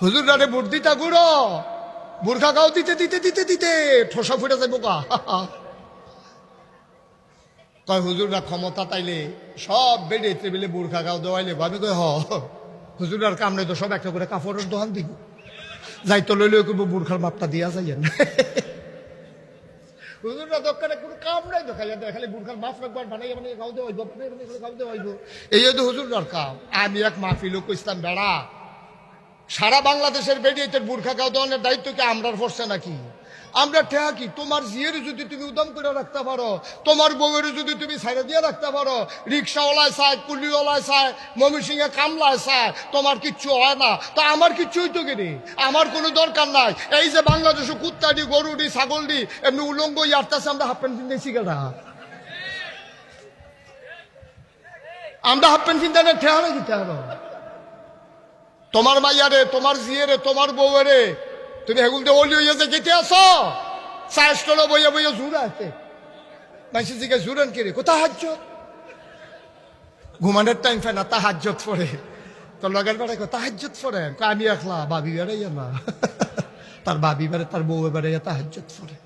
হুজুর রারে বুট দিতা গুড়ো। বুর্খা গাও দিতে দিতে দিতে দিতে। ঠোসা ফুটে যাব গা। কয়, হুজুররা ক্ষমতা তাইলে সব বেডে টেবিলে বুর্খা গাও দেওয়াইলে আমি কই হ হুজুরার কামড়ে তো সব একটা করে কাপড়ের দোকান দিব। যাই তো লইলে কইব বুর্খার মাপটা দিয়া যাইয়েন। হুজুররা দোকানে কোনো কাম নাই তো খালি খালি বুর্খার মাফ একবার বানাই মানে গাও দেওয়া হইব বানাই বানাই গাও দেওয়া হইব এই হয়তো কাম। আমি এক মাহফিল কইতাম বেড়া সারা বাংলাদেশের বেরিয়েতে বুর্খা দেওয়ানোর দায়িত্ব কি আমরার পড়ছে নাকি? আমরা ঠেয়া কি? তোমার জিয়ের যদি তুমি উদম করে রাখতে পারো, তোমার বউয়ের যদি তুমি সাইডে দিয়ে রাখতে পারো, রিক্সাওয়ালায় চায় কুলিওয়ালায় চায় ময়মনসিংহে কামলায় চায়, তোমার কিচ্ছু হয় না। তো আমার কিচ্ছু হইতো কিনি আমার কোনো দরকার নাই। এই যে বাংলাদেশে কুত্তা দি গরু কুত্তাডি, গরুডি, ছাগলডি, এমনি উলঙ্গ ইয়ারতাছে আমরা হাফ প্যান্ট কিনতেছি কেনা আমরা হাফ প্যান্ট কিনতে ঠেয়া নাকি ঠেয়া তোমার মাইয়ারে, তোমার জিয়েরে তোমার বউরে তুমি হেগুল দিয়ে অলি হইয়া যে কেটে আসো চাষ করো বইয়া বইয়া জুড়ে আছে। মাইসি জিকে জুড়েন কে রে? কোথা হাজ্য ঘুমানোর টাইম ফেনা তা হাজ্যত পড়ে। তোর লগের বেড়ে কোথা হাজ্যত পড়ে? আমি একলা, বাবি বেড়ে না। তার বাবি বেড়ে তার বউ বেড়ে তা হাজ্যত পড়ে।